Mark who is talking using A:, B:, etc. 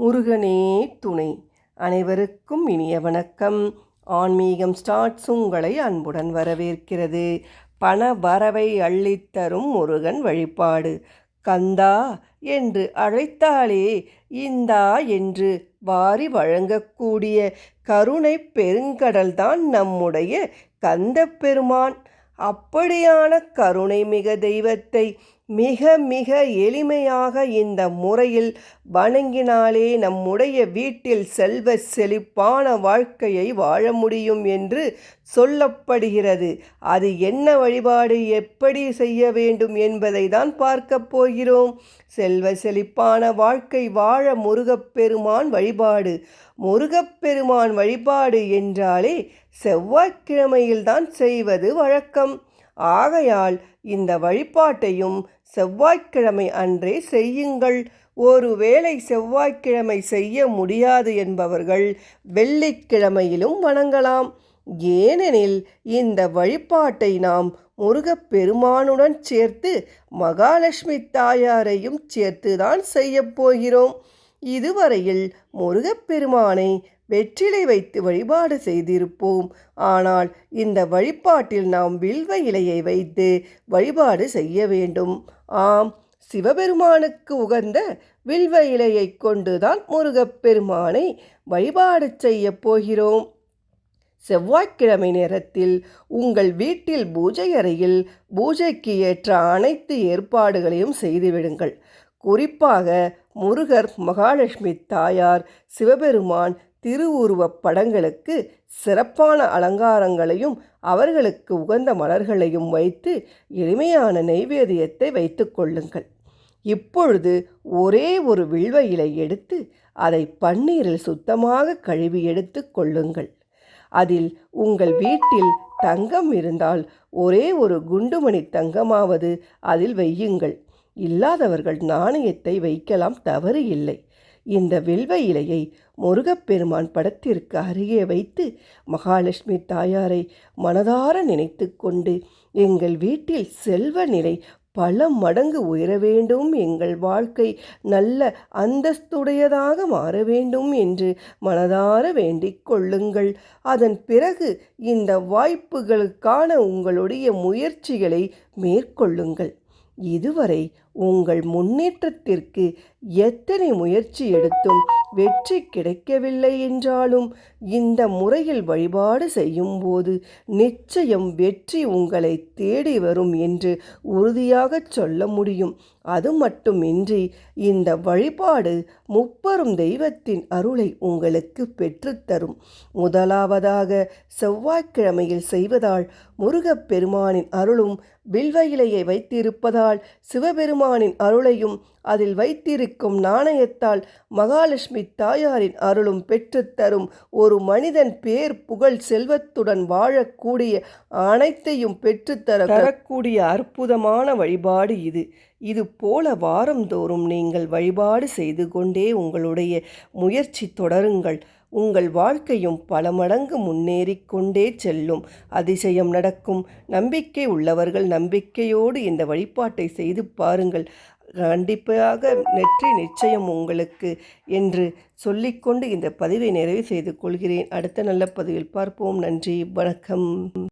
A: முருகனே துணை. அனைவருக்கும் இனிய வணக்கம். ஆன்மீகம் ஸ்டார்ட்ஸ் உங்களை அன்புடன் வரவேற்கிறது. பண வரவை அள்ளித்தரும் முருகன் வழிபாடு. கந்தா என்று அழைத்தாலே இந்தா என்று வாரி வழங்கக்கூடிய கருணை பெருங்கடல்தான் நம்முடைய கந்த பெருமான். அப்படியான கருணை மிக தெய்வத்தை மிக மிக எளிமையாக இந்த முறையில் வணங்கினாலே நம்முடைய வீட்டில் செல்வ செழிப்பான வாழ்க்கையை வாழ முடியும் என்று சொல்லப்படுகிறது. அது என்ன வழிபாடு எப்படி செய்ய வேண்டும் என்பதை தான் பார்க்க போகிறோம். செல்வ செழிப்பான வாழ்க்கை வாழ முருகப்பெருமான் வழிபாடு. முருகப்பெருமான் வழிபாடு என்றாலே செவ்வாய்க்கிழமையில்தான் செய்வது வழக்கம். ஆகையால் இந்த வழிபாட்டையும் செவ்வாய்க்கிழமை அன்றே செய்யுங்கள். ஒருவேளை செவ்வாய்க்கிழமை செய்ய முடியாது என்பவர்கள் வெள்ளிக்கிழமையிலும் வணங்கலாம். ஏனெனில் இந்த வழிபாட்டை நாம் முருகப்பெருமானுடன் சேர்த்து மகாலட்சுமி தாயாரையும் சேர்த்துதான் தான் செய்யப்போகிறோம் இதுவரையில் முருகப்பெருமானை வெற்றிலை வைத்து வழிபாடு செய்திருப்போம். ஆனால் இந்த வழிபாட்டில் நாம் வில்வ இலையை வைத்து வழிபாடு செய்ய வேண்டும். ஆம் சிவபெருமானுக்கு உகந்த வில்வ இலையை கொண்டுதான் முருகப்பெருமானை வழிபாடு செய்யப் போகிறோம். செவ்வாய்க்கிழமை நேரத்தில் உங்கள் வீட்டில் பூஜை அறையில் பூஜைக்கு ஏற்ற அனைத்து ஏற்பாடுகளையும் செய்துவிடுங்கள். குறிப்பாக முருகர் மகாலட்சுமி தாயார் சிவபெருமான் திருவுருவப் படங்களுக்கு சிறப்பான அலங்காரங்களையும் அவர்களுக்கு உகந்த மலர்களையும் வைத்து எளிமையான நெய்வேதியத்தை வைத்து கொள்ளுங்கள். இப்பொழுது ஒரே ஒரு வில்வ இலை எடுத்து அதை பன்னீரில் சுத்தமாக கழுவி எடுத்து கொள்ளுங்கள். அதில் உங்கள் வீட்டில் தங்கம் இருந்தால் ஒரே ஒரு குண்டுமணி தங்கமாவது அதில் வையுங்கள். இல்லாதவர்கள் நாணயத்தை வைக்கலாம் தவறு இல்லை இந்த வில்வ இலையை முருகப்பெருமான் படத்திற்கு அருகே வைத்து மகாலட்சுமி தாயாரை மனதார நினைத்து கொண்டு எங்கள் வீட்டில் செல்வ நிலை பல மடங்கு உயர வேண்டும். எங்கள் வாழ்க்கை நல்ல அந்தஸ்துடையதாக மாற வேண்டும் என்று மனதார வேண்டிக் கொள்ளுங்கள். அதன் பிறகு இந்த வாய்ப்புகளுக்கான உங்களுடைய முயற்சிகளை மேற்கொள்ளுங்கள். இதுவரை உங்கள் முன்னேற்றத்திற்கு எத்தனை முயற்சி எடுத்தும் வெற்றி கிடைக்கவில்லை என்றாலும் இந்த முறையில் வழிபாடு செய்யும்போது நிச்சயம் வெற்றி உங்களை தேடி வரும் என்று உறுதியாக சொல்ல முடியும். அது மட்டுமின்றி இந்த வழிபாடு முப்பெரும் தெய்வத்தின் அருளை உங்களுக்கு பெற்றுத்தரும் முதலாவதாக செவ்வாய்க்கிழமையில் செய்வதால் முருகப்பெருமானின் அருளும் வில்வ இலையை வைத்திருப்பதால் சிவபெருமானின் அருளையும் அதில் வைத்திருக்கும் நாணயத்தால் மகாலட்சுமி தாயாரின் அருளும் பெற்றுத்தரும் ஒரு மனிதன் பேர் புகழ் செல்வத்துடன் வாழக்கூடிய அனைத்தையும் பெற்றுத்தர தரக்கூடிய அற்புதமான வழிபாடு இது. இது போல வாரந்தோறும் நீங்கள் வழிபாடு செய்து கொண்டே உங்களுடைய முயற்சி தொடருங்கள். உங்கள் வாழ்க்கையும் பல மடங்கு முன்னேறிக்கொண்டே செல்லும். அதிசயம் நடக்கும். நம்பிக்கை உள்ளவர்கள் நம்பிக்கையோடு இந்த வழிபாட்டை செய்து பாருங்கள். கண்டிப்பாக நெற்றி நிச்சயம் உங்களுக்கு என்று சொல்லிக்கொண்டு இந்த பதிவை நிறைவு செய்து கொள்கிறேன். அடுத்த நல்ல பதிவில் பார்ப்போம். நன்றி. வணக்கம்.